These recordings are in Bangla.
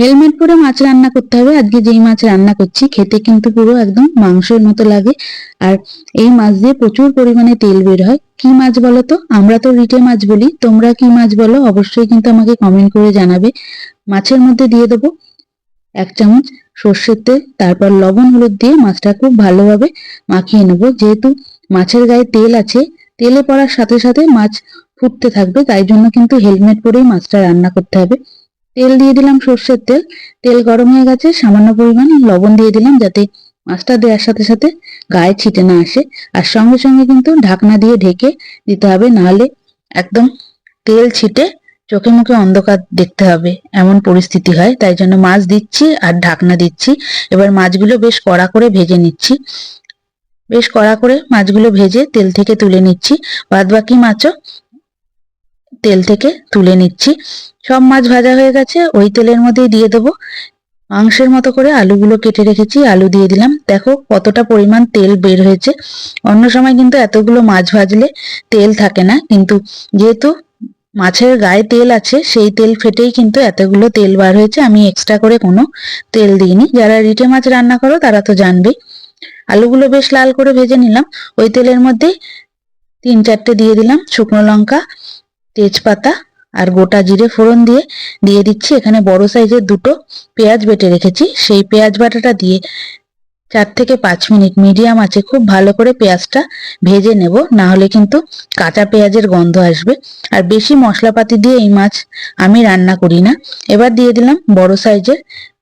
হেলমেট পরে মাছ রান্না করতে হবে। আজকে যেই মাছ রান্না করছি, খেতে কিন্তু পুরো একদম মাংসের মতো লাগে। আর এই মাছ দিয়ে প্রচুর পরিমাণে তেল বের হয়। কি মাছ বলো তো? আমরা তো রিটে মাছ বলি। তোমরা কি মাছ বলো? অবশ্যই কিন্তু আমাকে কমেন্ট করে জানাবে। মাছের মধ্যে দিয়ে দেবো এক চামচ সর্ষের তেল, তারপর লবণ, হলুদ দিয়ে মাছটা খুব ভালোভাবে মাখিয়ে নেব। যেহেতু মাছের গায়ে তেল আছে, তেলে পড়ার সাথে সাথে মাছ ফুটতে থাকবে, তাই জন্য কিন্তু হেলমেট পরেই মাছটা রান্না করতে হবে। তেল দিয়ে দিলাম সর্ষের তেল। তেল গরম হয়ে গেছে, সামান্য পরিমাণ লবণ দিয়ে দিলাম যাতে মাছটা দেওয়ার সাথে সাথে গায়ে ছিটে না আসে। আর সঙ্গে সঙ্গে কিন্তু ঢাকনা দিয়ে ঢেকে দিতে হবে, নাহলে একদম তেল ছিটে চোখে মুখে অন্ধকার দেখতে হবে। এমন পরিস্থিতি হয়, তাই জন্য মাছ দিচ্ছি আর ঢাকনা দিচ্ছি। এবার মাছগুলো বেশ কড়া করে ভেজে নিচ্ছি। বেশ কড়া করে মাছগুলো ভেজে তেল থেকে তুলে নিচ্ছি। বাদ বাকি মাছও তেল থেকে তুলে নিচ্ছি। সব মাছ ভাজা হয়ে গেছে, ওই তেলের মধ্যেই দিয়ে দেবো। মাংসের মতো করে আলুগুলো কেটে রেখেছি, আলু দিয়ে দিলাম। দেখো কতটা পরিমাণ তেল বের হয়েছে। অন্য সময় কিন্তু এতগুলো মাছ ভাজলে তেল থাকে না, কিন্তু যেহেতু মাছের গায়ে তেল আছে, সেই তেল ফেটেই কিন্তু এতগুলো তেল বার হয়েছে। আমি এক্সট্রা করে কোনো তেল দিইনি। যারা রিটে মাছ রান্না করো, তারা তো জানবেই। আলুগুলো বেশ লাল করে ভেজে নিলাম। ওই তেলের মধ্যেই তিন চারটে দিয়ে দিলাম শুকনো লঙ্কা তেজপাতা আর গোটা জিরে ফোড়ন দিয়ে দিয়ে দিচ্ছি। এখানে বড় সাইজের দুটো পেঁয়াজ বেটে রেখেছি। সেই পেঁয়াজ বাটাটা দিয়ে চার থেকে পাঁচ মিনিট মিডিয়াম আছে খুব ভালো করে পেঁয়াজটা ভেজে নেব। না হলে কিন্তু কাঁচা পেঁয়াজের গন্ধ আসবে। আর বেশি মশলাপাতি দিয়ে এই মাছ আমি রান্না করি না। এবার দিয়ে দিলাম বড় সাইজের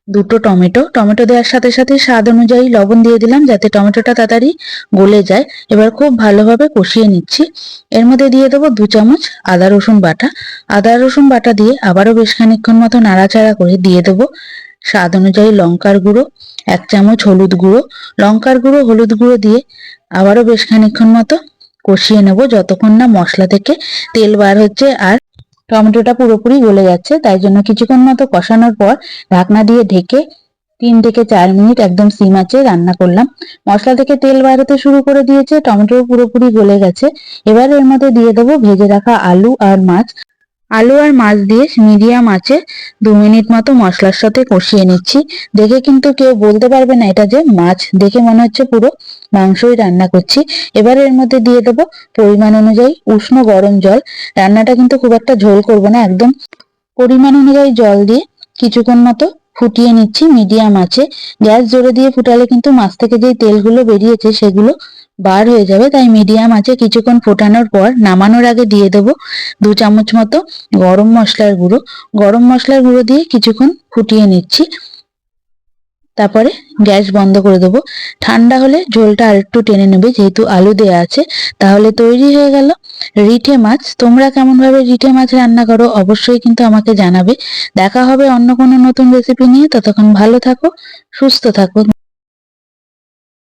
দুটো টমেটো। টমেটো দেওয়ার সাথে সাথে স্বাদ অনুযায়ী লবণ দিয়ে দিলাম যাতে টমেটোটা তাড়াতাড়ি গলে যায়। এবার খুব ভালোভাবে কষিয়ে নিচ্ছি। এর মধ্যে দিয়ে দেবো দু চামচ আদা, রসুন বাটা। আদা, রসুন বাটা দিয়ে আবারও বেশ খানিক্ষণ মতো নাড়াচাড়া করে দিয়ে দেবো। স্বাদ অনুযায়ী লঙ্কার গুঁড়ো, এক চামচ হলুদ গুঁড়ো। লঙ্কার গুঁড়ো, হলুদ গুঁড়ো দিয়ে আবারও বেশ খানিক্ষণ মতো কষিয়ে নেব যতক্ষণ না মশলা থেকে তেল বার হচ্ছে আর টমেটোটা পুরোপুরি গলে যাচ্ছে, তাই জন্য কিছুক্ষণ মতো কষানোর পর ঢাকনা দিয়ে ঢেকে তিন থেকে চার মিনিট একদম সিম আঁচে রান্না করলাম। মশলা থেকে তেল বাড়াতে শুরু করে দিয়েছে টমেটো পুরোপুরি গলে গেছে। এবার এর মধ্যে দিয়ে দেবো ভেজে রাখা আলু আর মাছ। আলু আর মাছ দিয়ে মিডিয়াম আছে দু মিনিট মতো মশলার সাথে কষিয়ে নিচ্ছি। দেখে কিন্তু কেউ বলতে পারবে না এটা যে মাছ। দেখে মনে হচ্ছে পুরো মাংসই রান্না করছি। এবার এর মধ্যে দিয়ে দেবো পরিমাণ অনুযায়ী উষ্ণ গরম জল। রান্নাটা কিন্তু খুব একটা ঝোল করব না, একদম পরিমাণ অনুযায়ী জল দিয়ে কিছুক্ষণ মতো ফুটিয়ে নিচ্ছি মিডিয়াম আছে গ্যাস জোরে দিয়ে ফুটালে কিন্তু মাছ থেকে যেই তেলগুলো বেরিয়েছে সেগুলো বার হয়ে যাবে, তাই মিডিয়াম আছে। কিছুক্ষণ ফোটানোর পর নামানোর আগে দিয়ে দেবো দু চামচ মতো গরম মশলার গুঁড়ো। গরম মশলার গুঁড়ো দিয়ে কিছুক্ষণ ফুটিয়ে নিচ্ছি। তারপরে গ্যাস বন্ধ করে দেবো। ঠান্ডা হলে ঝোলটা আরেকটু টেনে নেবে, যেহেতু আলু দেওয়া আছে। তাহলে তৈরি হয়ে গেল রিঠে মাছ। তোমরা কেমন ভাবে রিঠে মাছ রান্না করো অবশ্যই কিন্তু আমাকে জানাবে। দেখা হবে অন্য কোনো নতুন রেসিপি নিয়ে। ততক্ষণ ভালো থাকো, সুস্থ থাকো।